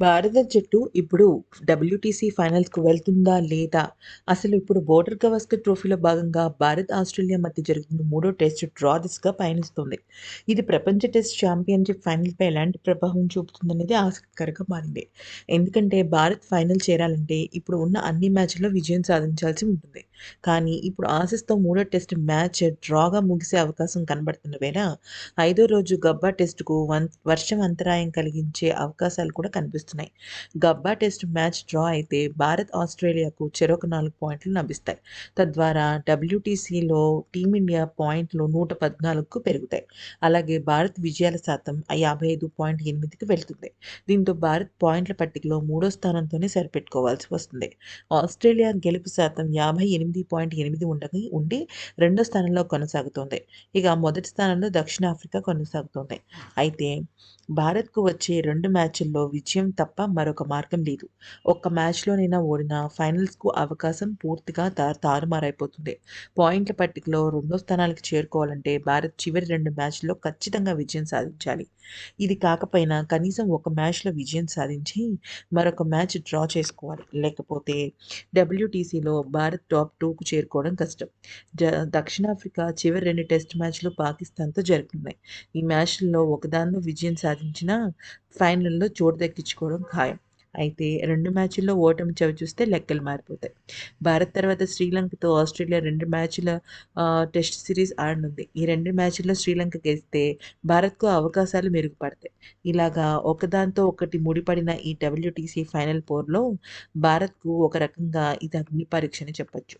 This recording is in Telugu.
భారత జట్టు ఇప్పుడు డబ్ల్యూటీసీ ఫైనల్స్‌కు వెళ్తుందా? లేదా? అసలు ఇప్పుడు బోర్డర్ గవస్కర్ ట్రోఫీలో భాగంగా భారత్, ఆస్ట్రేలియా మధ్య జరుగుతున్న మూడో టెస్ట్ డ్రా దిశగా పయనిస్తుంది ఇది ప్రపంచ టెస్ట్ ఛాంపియన్‌షిప్ ఫైనల్‌పై ఎలాంటి ప్రభావం చూపుతుందనేది ఆసక్తికరంగా మారింది. ఎందుకంటే భారత్ ఫైనల్ చేరాలంటే ఇప్పుడు ఉన్న అన్ని మ్యాచ్‌ల్లో విజయం సాధించాల్సి ఉంటుంది. కానీ ఇప్పుడు ఆసిస్తో మూడో టెస్ట్ మ్యాచ్ డ్రాగా ముగిసే అవకాశం కనబడుతున్న వేళ ఐదో రోజు గబ్బా టెస్టుకు వన్ వర్షం అంతరాయం కలిగించే అవకాశాలు కూడా కనిపిస్తున్నాయి. గబ్బా టెస్ట్ మ్యాచ్ డ్రా అయితే భారత్, ఆస్ట్రేలియాకు చెరొక నాలుగు పాయింట్లు లభిస్తాయి. తద్వారా డబ్ల్యూటీసీలో టీమిండియా పాయింట్లు 114కు పెరుగుతాయి. అలాగే భారత్ విజయాల శాతం 55.8కి వెళ్తుంది. దీంతో భారత్ పాయింట్ల పట్టికలో మూడో స్థానంతోనే సరిపెట్టుకోవాల్సి వస్తుంది. ఆస్ట్రేలియా గెలుపు శాతం 58.8 ఉండగి ఉండి రెండో స్థానంలో కొనసాగుతుంది. ఇక మొదటి స్థానంలో దక్షిణాఫ్రికా కొనసాగుతుంది. అయితే భారత్‌కు వచ్చే రెండు మ్యాచ్‌ల్లో విజయం తప్ప మరొక మార్గం లేదు. ఒక్క మ్యాచ్‌లోనైనా ఓడినా ఫైనల్స్‌కు అవకాశం పూర్తిగా తా తారుమారైపోతుంది. పాయింట్ల పట్టికలో రెండో స్థానాలకు చేరుకోవాలంటే భారత్ చివరి రెండు మ్యాచ్‌ల్లో ఖచ్చితంగా విజయం సాధించాలి. ఇది కాకపోయినా కనీసం ఒక మ్యాచ్‌లో విజయం సాధించి మరొక మ్యాచ్ డ్రా చేసుకోవాలి. లేకపోతే డబ్ల్యూటీసీలో భారత్ టాప్ టూకు చేరుకోవడం కష్టం. దక్షిణాఫ్రికా చివరి రెండు టెస్ట్ మ్యాచ్‌లు పాకిస్తాన్‌తో జరుగుతున్నాయి ఈ మ్యాచ్‌ల్లో ఒకదానిలో విజయం సాధించినా ఫైనల్‌లో చోటు దక్కించుకోవడం ఖాయం. అయితే రెండు మ్యాచ్‌ల్లో ఓటమి చవి చూస్తే లెక్కలు మారిపోతాయి. భారత్ తర్వాత శ్రీలంకతో ఆస్ట్రేలియా రెండు మ్యాచ్‌ల టెస్ట్ సిరీస్ ఆడనుంది. ఈ రెండు మ్యాచ్‌ల్లో శ్రీలంక గెలిస్తే భారత్‌కు అవకాశాలు మెరుగుపడతాయి. ఇలాగా ఒకదాంతో ఒకటి ముడిపడిన ఈ డబ్ల్యూటీసీ ఫైనల్ పోర్లో భారత్‌కు ఒక రకంగా ఇది అగ్ని పరీక్ష అని చెప్పొచ్చు.